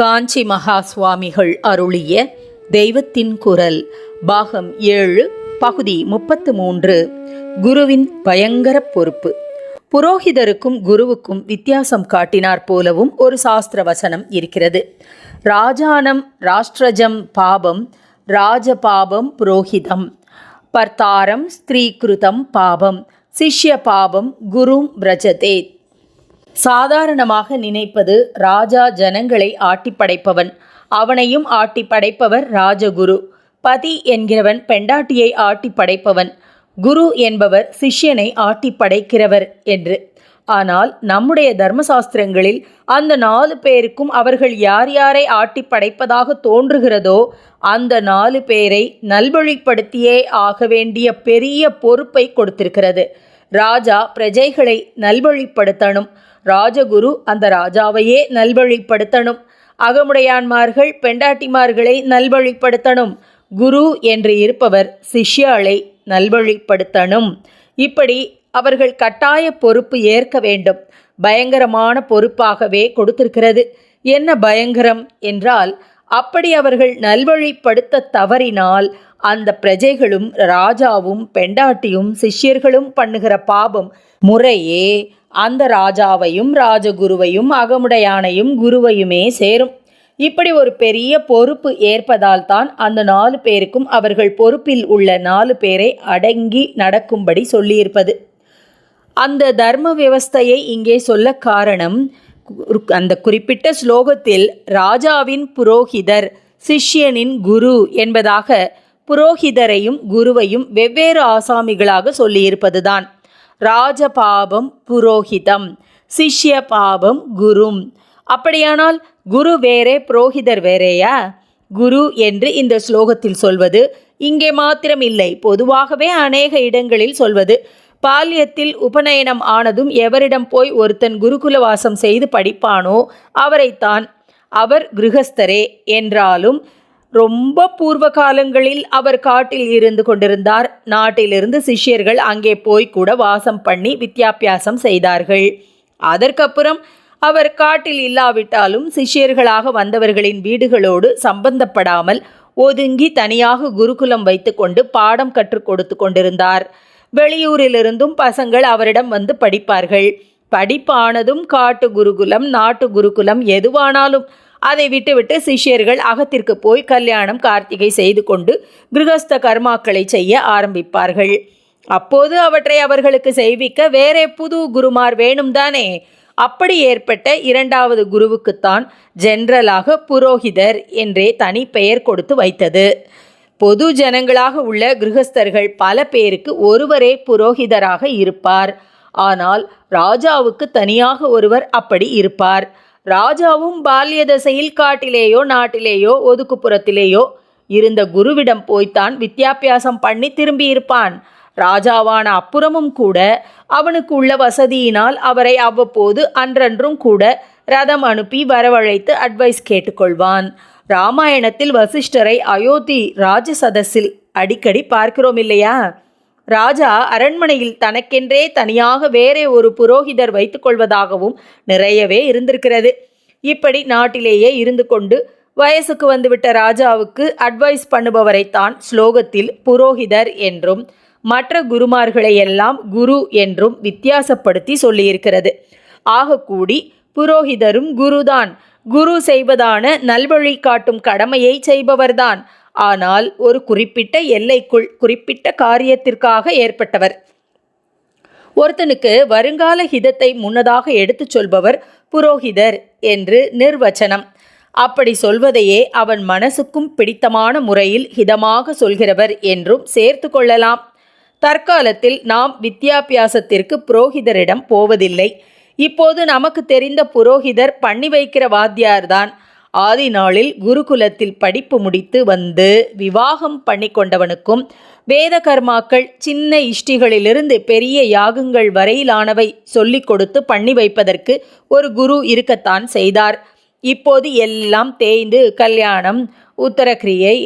காஞ்சி மகா சுவாமிகள் அருளிய தெய்வத்தின் குரல் பாகம் ஏழு பகுதி முப்பத்து மூன்று. குருவின் பயங்கர பொறுப்பு. புரோகிதருக்கும் குருவுக்கும் வித்தியாசம் காட்டினார் போலவும் ஒரு சாஸ்திர வசனம் இருக்கிறது. ராஜானம் ராஷ்டிரஜம் பாபம் ராஜபாபம் புரோஹிதம் பர்த்தாரம் ஸ்திரீகிருதம் பாபம். சிஷ்ய பாபம் குரும் பிரஜதேத். சாதாரணமாக நினைப்பது ராஜா ஜனங்களை ஆட்டி படைப்பவன். அவனையும் ஆட்டி படைப்பவர் ராஜகுரு. பதி என்கிறவன் பெண்டாட்டியை ஆட்டி படைப்பவன். குரு என்பவர் சிஷ்யனை ஆட்டி படைக்கிறவர் என்று. ஆனால் நம்முடைய தர்மசாஸ்திரங்களில் அந்த நாலு பேருக்கும் அவர்கள் யார் யாரை ஆட்டி படைப்பதாக தோன்றுகிறதோ அந்த நாலு பேரை நல்வழிப்படுத்தியே ஆக வேண்டிய பெரிய பொறுப்பை கொடுத்திருக்கிறது. ராஜா பிரஜைகளை நல்வழிப்படுத்தணும். ராஜகுரு அந்த ராஜாவையே நல்வழிப்படுத்தணும். அகமுடையான்மார்கள் பெண்டாட்டிமார்களை நல்வழிப்படுத்தணும். குரு என்று இருப்பவர் சிஷ்யாளை நல்வழிப்படுத்தணும். இப்படி அவர்கள் கட்டாய பொறுப்பு ஏற்க வேண்டும். பயங்கரமான பொறுப்பாகவே கொடுத்திருக்கிறது. என்ன பயங்கரம் என்றால் அப்படி அவர்கள் நல்வழிப்படுத்த தவறினால் அந்த பிரஜைகளும் ராஜாவும் பெண்டாட்டியும் சிஷ்யர்களும் பண்ணுகிற பாபம் முறையே அந்த ராஜாவையும் ராஜகுருவையும் அகமுடையானையும் குருவையுமே சேரும். இப்படி ஒரு பெரிய பொறுப்பு ஏற்பதால் தான் அந்த நாலு பேருக்கும் அவர்கள் பொறுப்பில் உள்ள நாலு பேரை அடங்கி நடக்கும்படி சொல்லியிருப்பது. அந்த தர்ம விவஸ்தையை இங்கே சொல்ல காரணம் அந்த குறிப்பிட்ட ஸ்லோகத்தில் ராஜாவின் புரோகிதர் சிஷ்யனின் குரு என்பதாக புரோகிதரையும் குருவையும் வெவ்வேறு ஆசாமிகளாக சொல்லியிருப்பதுதான். ராஜபாபம் புரோகிதம் சிஷ்ய பாபம் குரும். அப்படியானால் குரு வேறே புரோகிதர் வேறேயா? குரு என்று இந்த ஸ்லோகத்தில் சொல்வது இங்கே மாத்திரம் இல்லை பொதுவாகவே அநேக இடங்களில் சொல்வது பால்யத்தில் உபநயனம் ஆனதும் எவரிடம் போய் ஒருத்தன் குருகுல வாசம் செய்து படிப்பானோ அவரைத்தான் அவர் கிருகஸ்தரே என்றாலும் ரொம்ப பூர்வ காலங்களில் அவர் காட்டில் இருந்து கொண்டிருந்தார். நாட்டிலிருந்து சிஷ்யர்கள் அங்கே போய் கூட வாசம் பண்ணி வித்யாபியாசம் செய்தார்கள். அதற்கப்புறம் அவர் காட்டில் இல்லாவிட்டாலும் சிஷ்யர்களாக வந்தவர்களின் வீடுகளோடு சம்பந்தப்படாமல் ஒதுங்கி தனியாக குருகுலம் வைத்துக்கொண்டு பாடம் கற்றுக் கொடுத்து கொண்டிருந்தார். வெளியூரிலிருந்தும் பசங்கள் அவரிடம் வந்து படிப்பார்கள். படிப்பானதும் காட்டு குருகுலம் நாட்டு குருகுலம் எதுவானாலும் அதை விட்டுவிட்டு சிஷ்யர்கள் அகத்திற்கு போய் கல்யாணம் கார்த்திகை செய்து கொண்டு கிரகஸ்த கர்மாக்களை செய்ய ஆரம்பிப்பார்கள். அப்போது அவற்றை அவர்களுக்கு செய்விக்க வேறே புது குருமார் வேணும் தானே. அப்படி ஏற்பட்ட இரண்டாவது குருவுக்குத்தான் ஜென்ரலாக புரோகிதர் என்றே தனி பெயர் கொடுத்து வைத்தது. பொது ஜனங்களாக உள்ள கிரகஸ்தர்கள் பல பேருக்கு ஒருவரே புரோகிதராக இருப்பார். ஆனால் ராஜாவுக்கு தனியாக ஒருவர் அப்படி இருப்பார். ராஜாவும் பால்ய தசையில் காட்டிலேயோ நாட்டிலேயோ ஒதுக்குப்புறத்திலேயோ இருந்த குருவிடம் போய்த்தான் வித்தியாபியாசம் பண்ணி திரும்பியிருப்பான். ராஜாவான அப்புறமும் கூட அவனுக்கு உள்ள வசதியினால் அவரை அவ்வப்போது அன்றன்றும் கூட ரதம் அனுப்பி வரவழைத்து அட்வைஸ் கேட்டுக்கொள்வான். ராமாயணத்தில் வசிஷ்டரை அயோத்தி ராஜசதஸில் அடிக்கடி பார்க்கிறோம் இல்லையா ராஜா அரண்மனையில் தனக்கென்றே தனியாக வேறே ஒரு புரோகிதர் வைத்துக்கொள்வதாகவும் நிறையவே இருந்திருக்கிறது. இப்படி நாட்டிலேயே இருந்து கொண்டு வயசுக்கு வந்துவிட்ட ராஜாவுக்கு அட்வைஸ் பண்ணுபவரைத்தான் ஸ்லோகத்தில் புரோகிதர் என்றும் மற்ற குருமார்களை எல்லாம் குரு என்றும் வித்தியாசப்படுத்தி சொல்லியிருக்கிறது. ஆகக்கூடி புரோகிதரும் குருதான். குரு செய்வதான நல்வழி காட்டும் கடமையை செய்பவர்தான். ஆனால் ஒரு குறிப்பிட்ட எல்லைக்குள் குறிப்பிட்ட காரியத்திற்காக ஏற்பட்டவர். ஒருத்தனுக்கு வருங்கால ஹிதத்தை முன்னதாக எடுத்துச் சொல்பவர் புரோகிதர் என்று நிர்வச்சனம். அப்படி சொல்வதையே அவன் மனசுக்கும் பிடித்தமான முறையில் ஹிதமாக சொல்கிறவர் என்றும் சேர்த்து கொள்ளலாம். தற்காலத்தில் நாம் வித்யாபியாசத்திற்கு புரோகிதரிடம் போவதில்லை. இப்போது நமக்கு தெரிந்த புரோகிதர் பண்ணி வைக்கிற வாத்தியார்தான். ஆதி நாளில் குருகுலத்தில் படிப்பு முடித்து வந்து விவாகம் பண்ணி கொண்டவனுக்கும் வேத கர்மாக்கள் சின்ன இஷ்டிகளிலிருந்து பெரிய யாகங்கள் வரையிலானவை சொல்லிக் கொடுத்து பண்ணி வைப்பதற்கு ஒரு குரு இருக்கத்தான் செய்தார். இப்போது எல்லாம் தேய்ந்து கல்யாணம் உத்தரக்கிரியை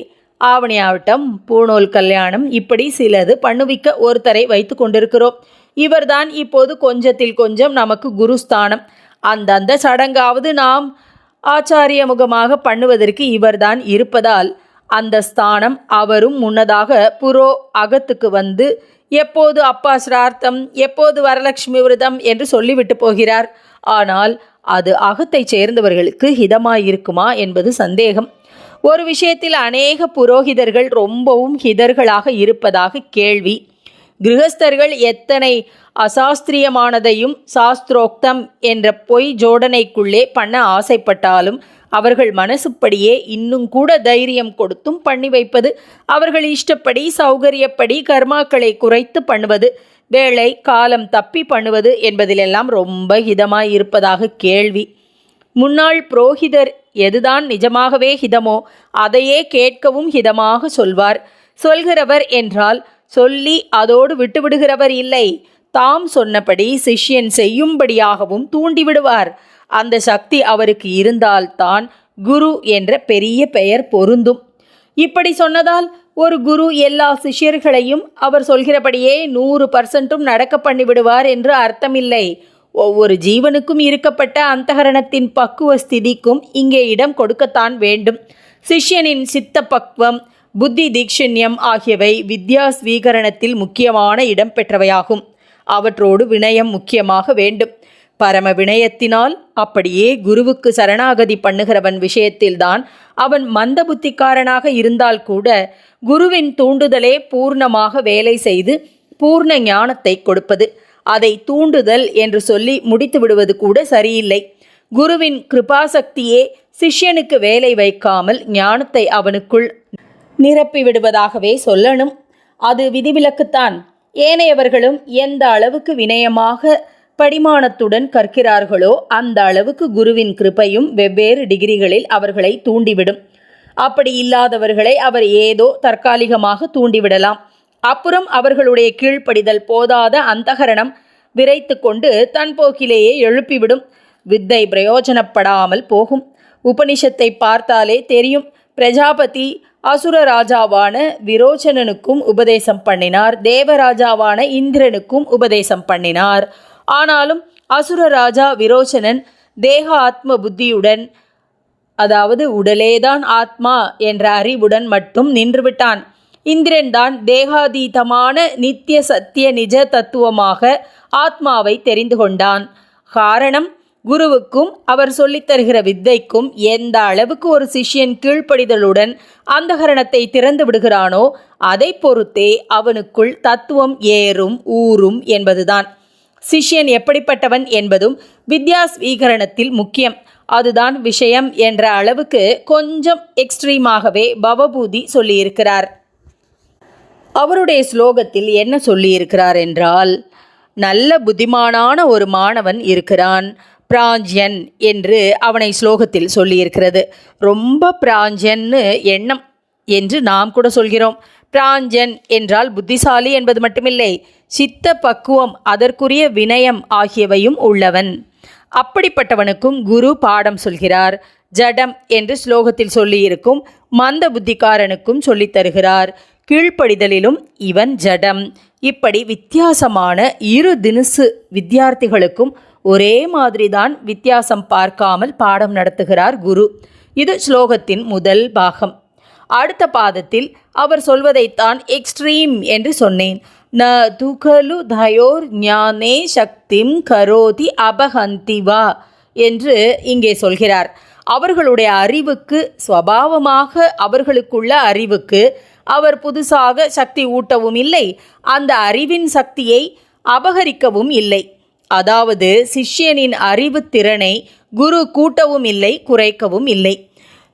ஆவணியாவட்டம் பூணூல் கல்யாணம் இப்படி சிலது பண்ணுவிக்க ஒருத்தரை வைத்து கொண்டிருக்கிறோம். இவர்தான் இப்போது கொஞ்சத்தில் கொஞ்சம் நமக்கு குருஸ்தானம். அந்தந்த சடங்காவது நாம் ஆச்சாரிய முகமாக பண்ணுவதற்கு இவர்தான் இருப்பதால் அந்த ஸ்தானம் அவரும் முன்னதாக புரோ அகத்துக்கு வந்து எப்போது அப்பா சிரார்த்தம் எப்போது வரலட்சுமி விரதம்? என்று சொல்லிவிட்டு போகிறார். ஆனால் அது அகத்தைச் சேர்ந்தவர்களுக்கு ஹிதமாயிருக்குமா என்பது சந்தேகம். ஒரு விஷயத்தில் அநேக புரோகிதர்கள் ரொம்பவும் ஹிதர்களாக இருப்பதாக கேள்வி. கிரகஸ்தர்கள் எத்தனை அசாஸ்திரியமானதையும் சாஸ்திரோக்தம் என்ற பொய் ஜோடனைக்குள்ளே பண்ண ஆசைப்பட்டாலும் அவர்கள் மனசுப்படியே இன்னும் கூட தைரியம் கொடுத்தும் பண்ணி வைப்பது அவர்கள் இஷ்டப்படி சௌகரியப்படி கர்மாக்களை குறைத்து பண்ணுவது வேலை காலம் தப்பி பண்ணுவது என்பதிலெல்லாம் ரொம்ப ஹிதமாய் இருப்பதாக கேள்வி. முன்னாள் புரோகிதர் எதுதான் நிஜமாகவே ஹிதமோ அதையே கேட்கவும் ஹிதமாக சொல்வார். சொல்கிறவர் என்றால் சொல்லி அதோடு விட்டுவிடுகிறவர் இல்லை. தாம் சொன்னபடி சிஷ்யன் செய்யும்படியாகவும் தூண்டிவிடுவார். அந்த சக்தி அவருக்கு இருந்தால்தான் குரு என்ற பெரிய பெயர் பொருந்தும். இப்படி சொன்னதால் ஒரு குரு எல்லா சிஷ்யர்களையும் அவர் சொல்கிறபடியே நூறு பர்சன்ட்டும் நடக்க பண்ணிவிடுவார் என்று அர்த்தமில்லை. ஒவ்வொரு ஜீவனுக்கும் இருக்கப்பட்ட அந்தகரணத்தின் பக்குவ ஸ்திதிக்கும் இங்கே இடம் கொடுக்கத்தான் வேண்டும். சிஷ்யனின் சித்த பக்குவம் புத்தி தீக்ஷண்யம் ஆகியவை வித்யா ஸ்வீகரணத்தில் முக்கியமான இடம் பெற்றவையாகும். அவற்றோடு வினயம் முக்கியமாக வேண்டும். பரம வினயத்தினால் அப்படியே குருவுக்கு சரணாகதி பண்ணுகிறவன் விஷயத்தில்தான் அவன் மந்த புத்திக்காரனாக இருந்தால் கூட குருவின் தூண்டுதலே பூர்ணமாக வேலை செய்து பூர்ண ஞானத்தை கொடுப்பது. அதை தூண்டுதல் என்று சொல்லி முடித்து விடுவது கூட சரியில்லை. குருவின் கிருபாசக்தியே சிஷ்யனுக்கு வேலை வைக்காமல் ஞானத்தை அவனுக்குள் நிரப்பி விடுவதாகவே சொல்லணும். அது விதிவிலக்குத்தான். ஏனையவர்களும் எந்த அளவுக்கு வினயமாக படிமானத்துடன் கற்கிறார்களோ அந்த அளவுக்கு குருவின் கிருபையும் வெவ்வேறு டிகிரிகளில் அவர்களை தூண்டிவிடும். அப்படி இல்லாதவர்களை அவர் ஏதோ தற்காலிகமாக தூண்டிவிடலாம். அப்புறம் அவர்களுடைய கீழ்ப்படிதல் போதாத அந்தகரணம் விரைத்து கொண்டு தன் போக்கிலேயே எழுப்பிவிடும். வித்தை பிரயோஜனப்படாமல் போகும். உபனிஷத்தை பார்த்தாலே தெரியும். பிரஜாபதி அசுர ராஜாவான விரோச்சனனுக்கும் உபதேசம் பண்ணினார். தேவராஜாவான இந்திரனுக்கும் உபதேசம் பண்ணினார். ஆனாலும் அசுர ராஜா விரோச்சனன் தேக ஆத்ம புத்தியுடன் அதாவது உடலேதான் ஆத்மா என்ற அறிவுடன் மட்டும் நின்றுவிட்டான். இந்திரன்தான் தேகாதீதமான நித்திய சத்திய நிஜ தத்துவமாக ஆத்மாவை தெரிந்து கொண்டான். காரணம் குருவுக்கும் அவர் சொல்லித் தருகிற வித்தைக்கும் எந்த அளவுக்கு ஒரு சிஷ்யன் கீழ்ப்படிதலுடன் அந்தகரணத்தை திறந்து விடுகிறானோ அதை பொறுத்தே அவனுக்குள் தத்துவம் ஏறும் ஊறும் என்பதுதான். சிஷ்யன் எப்படிப்பட்டவன் என்பதும் வித்யா ஸ்வீகரணத்தில் முக்கியம். அதுதான் விஷயம் என்ற அளவுக்கு கொஞ்சம் எக்ஸ்ட்ரீமாகவே பவபூதி சொல்லியிருக்கிறார். அவருடைய ஸ்லோகத்தில் என்ன சொல்லியிருக்கிறார் என்றால் நல்ல புத்திமானான ஒரு மாணவன் இருக்கிறான். பிராஞ்சியன் என்று அவனை ஸ்லோகத்தில் சொல்லியிருக்கிறது. ரொம்ப பிராஞ்சியன்னு எண்ணம் என்று நாம் கூட சொல்கிறோம். பிராஞ்சன் என்றால் புத்திசாலி என்பது மட்டுமில்லை சித்த பக்குவம் அதற்குரிய வினயம் ஆகியவையும் உள்ளவன். அப்படிப்பட்டவனுக்கும் குரு பாடம் சொல்கிறார். ஜடம் என்று ஸ்லோகத்தில் சொல்லியிருக்கும் மந்த புத்திக்காரனுக்கும் சொல்லித்தருகிறார் கீழ்ப்படிதலிலும் இவன் ஜடம். இப்படி வித்தியாசமான இரு தினுசு வித்தியார்த்திகளுக்கும் ஒரே மாதிரிதான் வித்தியாசம் பார்க்காமல் பாடம் நடத்துகிறார் குரு. இது ஸ்லோகத்தின் முதல் பாகம். அடுத்த பாதத்தில் அவர் சொல்வதைத்தான் எக்ஸ்ட்ரீம் என்று சொன்னேன். ந துகலு தயோர் ஞானே சக்திம் கரோதி அபஹந்தி வா என்று இங்கே சொல்கிறார். அவர்களுடைய அறிவுக்கு ஸ்வபாவமாக அவர்களுக்குள்ள அறிவுக்கு அவர் புதுசாக சக்தி ஊட்டவும் இல்லை. அந்த அறிவின் சக்தியை அபகரிக்கவும் இல்லை. அதாவது சிஷ்யனின் அறிவு திறனை குரு கூட்டவும் இல்லை குறைக்கவும் இல்லை.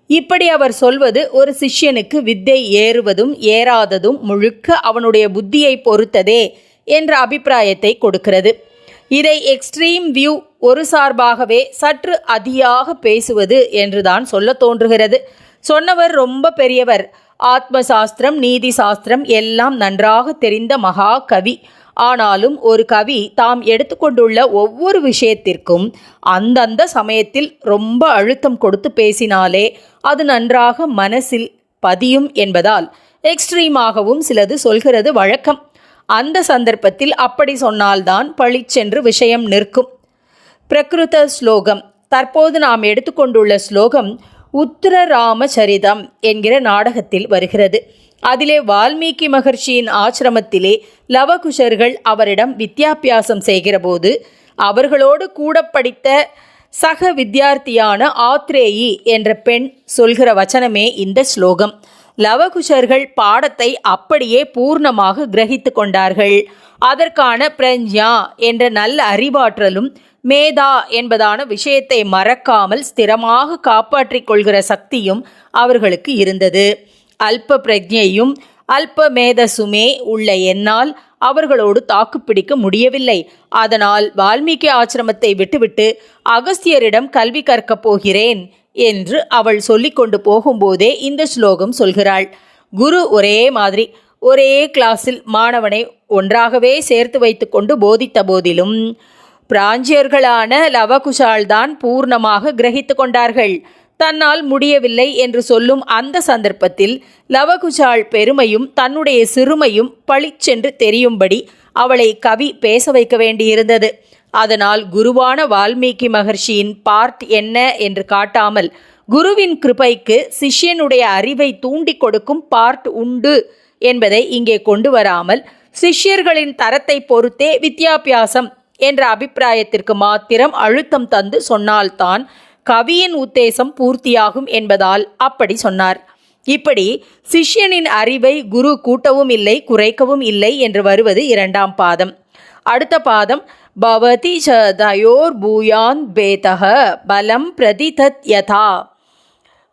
இப்படி அவர் சொல்வது ஒரு சிஷ்யனுக்கு வித்தை ஏறுவதும் ஏறாததும் முழுக்க அவனுடைய புத்தியை பொறுத்ததே என்ற அபிப்பிராயத்தை கொடுக்கிறது. இதை எக்ஸ்ட்ரீம் வியூ ஒரு சார்பாகவே சற்று அதியாக பேசுவது என்றுதான் சொல்ல தோன்றுகிறது. சொன்னவர் ரொம்ப பெரியவர். ஆத்ம சாஸ்திரம் நீதி சாஸ்திரம் எல்லாம் நன்றாக தெரிந்த மகா கவி. ஆனாலும் ஒரு கவி தாம் எடுத்துக்கொண்டுள்ள ஒவ்வொரு விஷயத்திற்கும் அந்தந்த சமயத்தில் ரொம்ப அழுத்தம் கொடுத்து பேசினாலே அது நன்றாக மனசில் பதியும் என்பதால் எக்ஸ்ட்ரீமாகவும் சிலது சொல்கிறது வழக்கம். அந்த சந்தர்ப்பத்தில் அப்படி சொன்னால்தான் பழிச்சென்று விஷயம் நிற்கும். பிரகிருத ஸ்லோகம் தற்போது நாம் எடுத்துக்கொண்டுள்ள ஸ்லோகம் உத்தரராமச்சரிதம் என்கிற நாடகத்தில் வருகிறது. அதிலே வால்மீகி மகர்ஷியின் ஆசிரமத்திலே லவகுஷர்கள் அவரிடம் வித்யாபியாசம் செய்கிறபோது அவர்களோடு கூட படித்த சக வித்யார்த்தியான ஆத்ரேயி என்ற பெண் சொல்கிற வச்சனமே இந்த ஸ்லோகம். லவகுஷர்கள் பாடத்தை அப்படியே பூர்ணமாக கிரகித்து கொண்டார்கள். அதற்கான பிரஞ்ஞா என்ற நல்ல அறிவாற்றலும் மேதா என்பதான விஷயத்தை மறக்காமல் ஸ்திரமாக காப்பாற்றிக் கொள்கிற சக்தியும் அவர்களுக்கு இருந்தது. அல்ப பிரஜையும் அல்ப மேதசுமே உள்ள என்னால் அவர்களோடு தாக்குப்பிடிக்க முடியவில்லை. அதனால் வால்மீகி ஆசிரமத்தை விட்டுவிட்டு அகஸ்தியரிடம் கல்வி கற்கப் போகிறேன் என்று அவள் சொல்லிக்கொண்டு போகும்போதே இந்த ஸ்லோகம் சொல்கிறாள். குரு ஒரே மாதிரி ஒரே கிளாஸில் மாணவனை ஒன்றாகவே சேர்த்து வைத்துக்கொண்டு போதித்த போதிலும் பிராஞ்சியர்களான லவகுஷால்தான் பூர்ணமாக கிரகித்து கொண்டார்கள். தன்னால் முடியவில்லை என்று சொல்லும் அந்த சந்தர்ப்பத்தில் லவகுஜாள் பெருமையும் தன்னுடைய சிறுமையும் பளிச்சென்று தெரியும்படி அவளை கவி பேச வைக்க வேண்டியிருந்தது. அதனால் குருவான வால்மீகி மகர்ஷியின் பார்ட் என்ன என்று காட்டாமல் குருவின் கிருபைக்கு சிஷ்யனுடைய அறிவை தூண்டிக் கொடுக்கும் பார்ட் உண்டு என்பதை இங்கே கொண்டு வராமல் சிஷ்யர்களின் தரத்தை பொறுத்தே வித்யாபியாசம் என்ற அபிப்பிராயத்திற்கு மாத்திரம் அழுத்தம் தந்து சொன்னால்தான் கவியின் உத்தேசம் பூர்த்தியாகும் என்பதால் அப்படி சொன்னார். இப்படி சிஷ்யனின் அறிவை குரு கூட்டவும் இல்லை குறைக்கவும் இல்லை என்று வருவது இரண்டாம் பாதம். அடுத்த பாதம் பவதி ச தயோர் பூயான் பேதக பலம் பிரதிதத் யதா.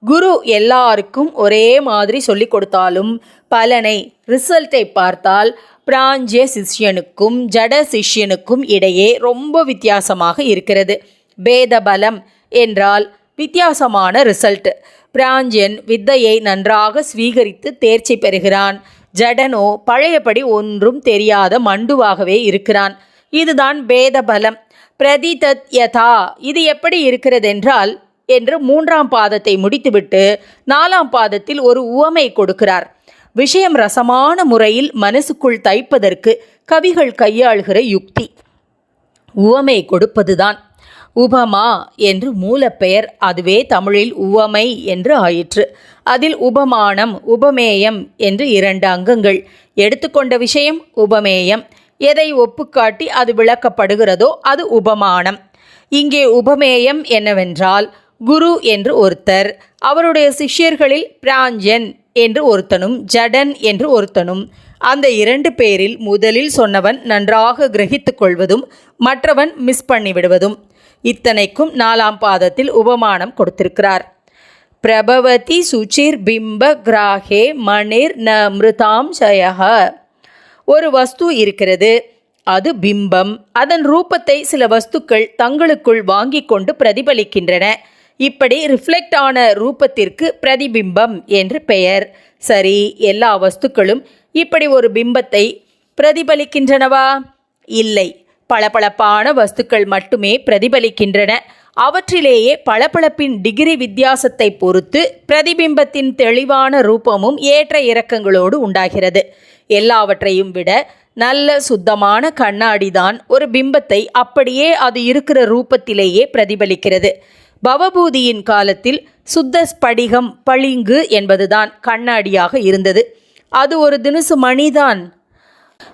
குரு எல்லாருக்கும் ஒரே மாதிரி சொல்லிக் கொடுத்தாலும் பலனை ரிசல்ட்டை பார்த்தால் பிராஞ்சிய சிஷ்யனுக்கும் ஜட சிஷ்யனுக்கும் இடையே ரொம்ப வித்தியாசமாக இருக்கிறது. பேத பலம் என்றால் வித்தியாசமான ரிசல்ட் பிராஞ்சன் வித்தையை நன்றாக ஸ்வீகரித்து தேர்ச்சி பெறுகிறான். ஜடனோ பழையபடி ஒன்றும் தெரியாத மண்டுவாகவே இருக்கிறான். இதுதான் பேத பலம் இது எப்படி இருக்கிறதென்றால் என்று மூன்றாம் பாதத்தை முடித்துவிட்டு நாலாம் பாதத்தில் ஒரு உவமை கொடுக்கிறார். விஷயம் ரசமான முறையில் மனசுக்குள் தைப்பதற்கு கவிகள் கையாளுகிற யுக்தி. உவமை கொடுப்பதுதான். உபமா என்று மூலப்பெயர் அதுவே தமிழில் உவமை என்று ஆயிற்று. அதில் உபமானம் உபமேயம் என்று இரண்டு அங்கங்கள். எடுத்துக்கொண்ட விஷயம் உபமேயம். எதை ஒப்புக்காட்டி அது விளக்கப்படுகிறதோ அது உபமானம். இங்கே உபமேயம் என்னவென்றால் குரு என்று ஒருத்தர் அவருடைய சிஷ்யர்களில் பிராஞ்சன் என்று ஒருத்தனும் ஜடன் என்று ஒருத்தனும். அந்த இரண்டு பேரில் முதலில் சொன்னவன் நன்றாக கிரகித்துக் கொள்வதும் மற்றவன் மிஸ் பண்ணிவிடுவதும். இத்தனைக்கும் நாலாம் பாதத்தில் உபமானம் கொடுத்திருக்கிறார். பிரபவதி சுச்சிர் பிம்ப கிராகே மணிர் ந மிருதாம்சயக ஒரு வஸ்து இருக்கிறது. அது பிம்பம். அதன் ரூபத்தை சில வஸ்துக்கள் தங்களுக்குள் வாங்கிக் கொண்டு பிரதிபலிக்கின்றன. இப்படி ரிஃப்ளெக்ட் ஆன ரூபத்திற்கு பிரதிபிம்பம் என்று பெயர். சரி எல்லா வஸ்துக்களும் இப்படி ஒரு பிம்பத்தை பிரதிபலிக்கின்றனவா? இல்லை. பளபளப்பான வஸ்துக்கள் மட்டுமே பிரதிபலிக்கின்றன. அவற்றிலேயே பளபளப்பின் டிகிரி வித்தியாசத்தை பொறுத்து பிரதிபிம்பத்தின் தெளிவான ரூபமும் ஏற்ற இறக்கங்களோடு உண்டாகிறது. எல்லாவற்றையும் விட நல்ல சுத்தமான கண்ணாடிதான் ஒரு பிம்பத்தை அப்படியே அது இருக்கிற ரூபத்திலேயே பிரதிபலிக்கிறது. பவபூதியின் காலத்தில் சுத்த ஸ்படிகம் பளிங்கு என்பதுதான் கண்ணாடியாக இருந்தது. அது ஒரு தினுசு மணிதான்.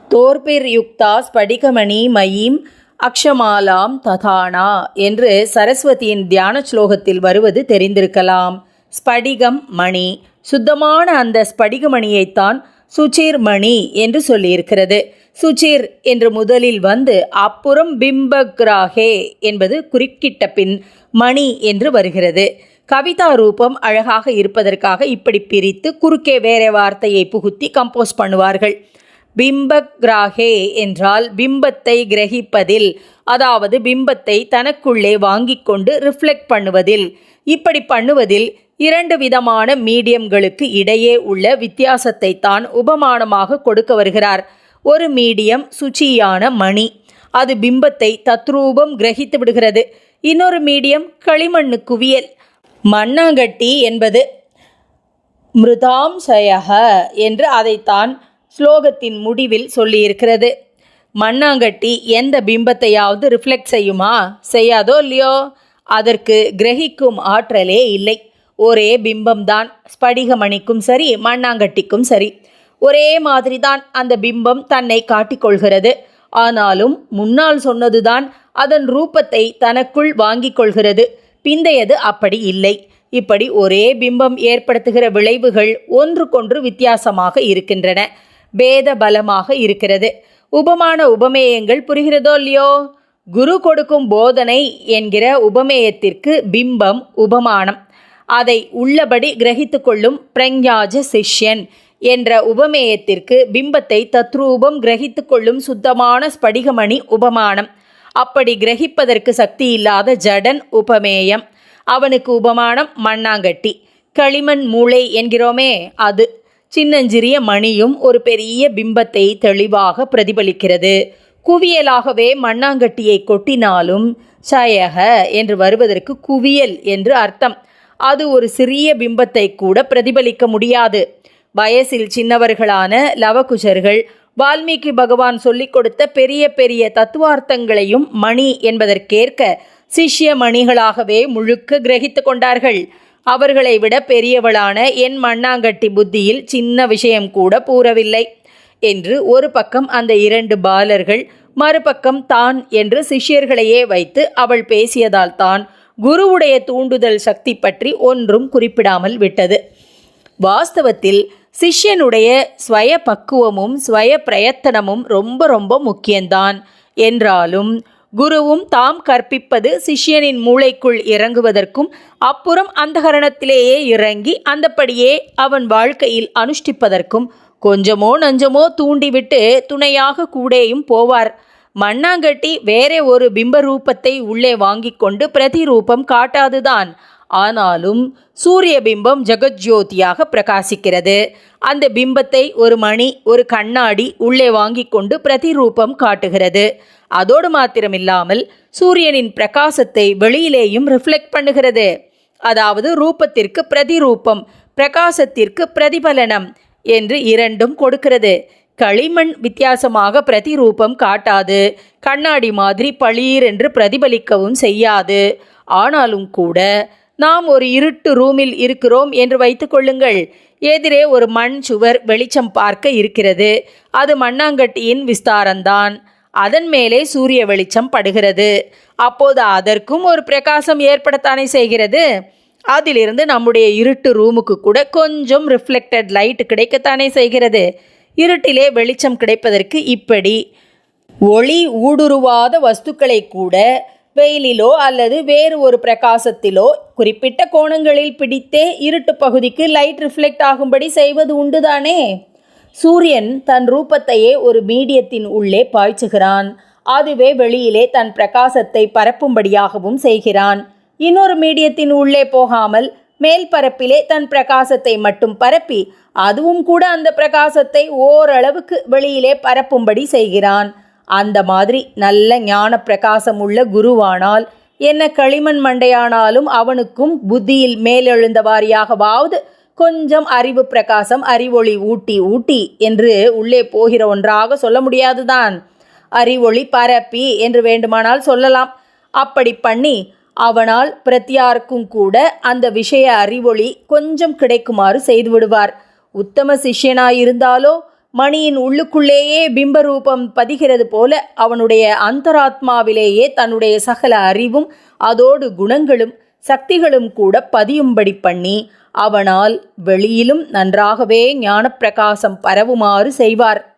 தோர்பிர் யுக்தா ஸ்படிகமணி மயீம் அக்ஷமாலாம் ததானா என்று சரஸ்வதியின் தியான ஸ்லோகத்தில் வருவது தெரிந்திருக்கலாம். ஸ்படிகம் மணி. சுத்தமான அந்த ஸ்படிகமணியைத்தான் சுச்சீர் மணி என்று சொல்லியிருக்கிறது. சுச்சீர் என்று முதலில் வந்து அப்புறம் பிம்பக்ராகே என்பது குறுக்கிட்ட பின் மணி என்று வருகிறது. கவிதா ரூபம் அழகாக இருப்பதற்காக இப்படி பிரித்து குறுக்கே வேற வார்த்தையை புகுத்தி கம்போஸ் பண்ணுவார்கள். பிம்பக்ராகே என்றால் பிம்பத்தை கிரகிப்பதில் அதாவது பிம்பத்தை தனக்குள்ளே வாங்கிக் கொண்டு ரிஃப்ளெக்ட் பண்ணுவதில். இப்படி பண்ணுவதில் இரண்டு விதமான மீடியம்களுக்கு இடையே உள்ள வித்தியாசத்தை தான் உபமானமாக கொடுக்க வருகிறார். ஒரு மீடியம் சுச்சியான மணி. அது பிம்பத்தை தத்ரூபம் கிரகித்து விடுகிறது. இன்னொரு மீடியம் களிமண்ணு குவியல். மண்ணாங்கட்டி என்பது மிருதாம்சயக என்று அதைத்தான் ஸ்லோகத்தின் முடிவில் சொல்லியிருக்கிறது. மண்ணாங்கட்டி எந்த பிம்பத்தையாவது ரிஃப்ளெக்ட் செய்யுமா? செய்யாதோ இல்லையோ? அதற்கு கிரகிக்கும் ஆற்றலே இல்லை. ஒரே பிம்பம்தான். ஸ்படிகமணிக்கும் சரி மண்ணாங்கட்டிக்கும் சரி. ஒரே மாதிரி தான் அந்த பிம்பம் தன்னை காட்டிக்கொள்கிறது. ஆனாலும் முன்னால் சொன்னதுதான் அதன் ரூபத்தை தனக்குள் வாங்கிக் கொள்கிறது. பிந்தையது அப்படி இல்லை. இப்படி ஒரே பிம்பம் ஏற்படுத்துகிற விளைவுகள் ஒன்றுக்கொன்று வித்தியாசமாக இருக்கின்றன. பேத பலமாக இருக்கிறது. உபமான உபமேயங்கள் புரிகிறதோ இல்லையோ? குரு கொடுக்கும் போதனை என்கிற உபமேயத்திற்கு பிம்பம் உபமானம். அதை உள்ளபடி கிரகித்து கொள்ளும் பிரஞ்ஞாஜ சிஷ்யன் என்ற உபமேயத்திற்கு பிம்பத்தை தத்ரூபம் கிரகித்து கொள்ளும் சுத்தமான ஸ்படிகமணி உபமானம். அப்படி கிரகிப்பதற்கு சக்தி இல்லாத ஜடன் உபமேயம். அவனுக்கு உபமானம் மண்ணாங்கட்டி. களிமண் மூளை என்கிறோமே அது. சின்னஞ்சிறிய மணியும் ஒரு பெரிய பிம்பத்தை தெளிவாக பிரதிபலிக்கிறது. குவியலாகவே மண்ணாங்கட்டியை கொட்டினாலும் சயக என்று வருவதற்கு குவியல் என்று அர்த்தம். அது ஒரு சிறிய பிம்பத்தை கூட பிரதிபலிக்க முடியாது. வயசில் சின்னவர்களான லவகுஷர்கள் வால்மீகி பகவான் சொல்லிக் கொடுத்த பெரிய பெரிய தத்துவார்த்தங்களையும் மணி என்பதற்கேற்க சிஷ்ய மணிகளாகவே முழுக்க கிரகித்து கொண்டார்கள். அவர்களை விட பெரியவளான என் மண்ணாங்கட்டி புத்தியில் சின்ன விஷயம் கூட பூரவில்லை என்று ஒரு பக்கம் அந்த இரண்டு பாலர்கள் மறுபக்கம் தான் என்று சிஷ்யர்களையே வைத்து அவள் பேசியதால் தான் குருவுடைய தூண்டுதல் சக்தி பற்றி ஒன்றும் குறிப்பிடாமல் விட்டது. வாஸ்தவத்தில் சிஷ்யனுடைய ஸ்வய பக்குவமும் ஸ்வய பிரயத்தனமும் ரொம்ப ரொம்ப முக்கியம்தான் என்றாலும் குருவும் தாம் கற்பிப்பது சிஷ்யனின் மூளைக்குள் இறங்குவதற்கும் அப்புறம் அந்தகரணத்திலேயே இறங்கி அந்தப்படியே அவன் வாழ்க்கையில் அனுஷ்டிப்பதற்கும் கொஞ்சமோ நஞ்சமோ தூண்டிவிட்டு துணையாக கூடேயும் போவார். மண்ணாங்கட்டி வேறே ஒரு பிம்ப ரூபத்தை உள்ளே வாங்கிக் கொண்டு பிரதிரூபம் காட்டாதுதான். ஆனாலும் சூரிய பிம்பம் ஜெகஜோதியாக பிரகாசிக்கிறது. அந்த பிம்பத்தை ஒரு மணி ஒரு கண்ணாடி உள்ளே வாங்கிக் கொண்டு பிரதிரூபம் காட்டுகிறது. அதோடு மாத்திரமில்லாமல் சூரியனின் பிரகாசத்தை வெளியிலேயும் ரிஃப்ளெக்ட் பண்ணுகிறது. அதாவது ரூபத்திற்கு பிரதிரூபம் பிரகாசத்திற்கு பிரதிபலனம் என்று இரண்டும் கொடுக்கிறது. களிமண் வித்தியாசமாக பிரதிரூபம் காட்டாது. கண்ணாடி மாதிரி பளீர் என்று பிரதிபலிக்கவும் செய்யாது. ஆனாலும் கூட நாம் ஒரு இருட்டு ரூமில் இருக்கிறோம் என்று வைத்துக்கொள்ளுங்கள் எதிரே ஒரு மண் சுவர் வெளிச்சம் பார்க்க இருக்கிறது. அது மண்ணாங்கட்டியின் விஸ்தாரம்தான். அதன் மேலே சூரிய வெளிச்சம் படுகிறது. அப்போது அதற்கும் ஒரு பிரகாசம் ஏற்படத்தானே செய்கிறது. அதிலிருந்து நம்முடைய இருட்டு ரூமுக்கு கூட கொஞ்சம் ரிஃப்ளெக்டட் லைட் கிடைக்கத்தானே செய்கிறது. இருட்டிலே வெளிச்சம் கிடைப்பதற்கு இப்படி. ஒளி ஊடுருவாத வஸ்துக்களை கூட வெயிலிலோ அல்லது வேறு ஒரு பிரகாசத்திலோ குறிப்பிட்ட கோணங்களில் பிடித்தே இருட்டு பகுதிக்கு லைட் ரிஃப்ளெக்ட் ஆகும்படி செய்வது உண்டுதானே? சூரியன் தன் ரூபத்தையே ஒரு மீடியத்தின் உள்ளே பாய்ச்சுகிறான். அதுவே வெளியிலே தன் பிரகாசத்தை பரப்பும்படியாகவும் செய்கிறான். இன்னொரு மீடியத்தின் உள்ளே போகாமல் மேல் பரப்பிலே தன் பிரகாசத்தை மட்டும் பரப்பி அதுவும் கூட அந்த பிரகாசத்தை ஓரளவுக்கு வெளியிலே பரப்பும்படி செய்கிறான். அந்த மாதிரி நல்ல ஞான பிரகாசம் உள்ள குருவானால் என்ன களிமண் மண்டையானாலும் அவனுக்கும் புத்தியில் மேலெழுந்த வாரியாகவாவது கொஞ்சம் அறிவு பிரகாசம் அறிவொளி ஊட்டி ஊட்டி என்று உள்ளே போகிற ஒன்றாக சொல்ல முடியாதுதான். அறிவொளி பரப்பி என்று வேண்டுமானால் சொல்லலாம். அப்படி பண்ணி அவனால் பிரத்யாருக்கும் கூட அந்த விஷய அறிவொளி கொஞ்சம் கிடைக்குமாறு செய்து விடுவார். உத்தம சிஷ்யனாயிருந்தாலோ மணியின் உள்ளுக்குள்ளேயே பிம்பரூபம் பதிகிறது போல அவனுடைய அந்தராத்மாவிலேயே தன்னுடைய சகல அறிவும் அதோடு குணங்களும் சக்திகளும் கூட பதியும்படி பண்ணி அவனால் வெளியிலும் நன்றாகவே ஞானப்பிரகாசம் பரவுமாறு செய்வார்.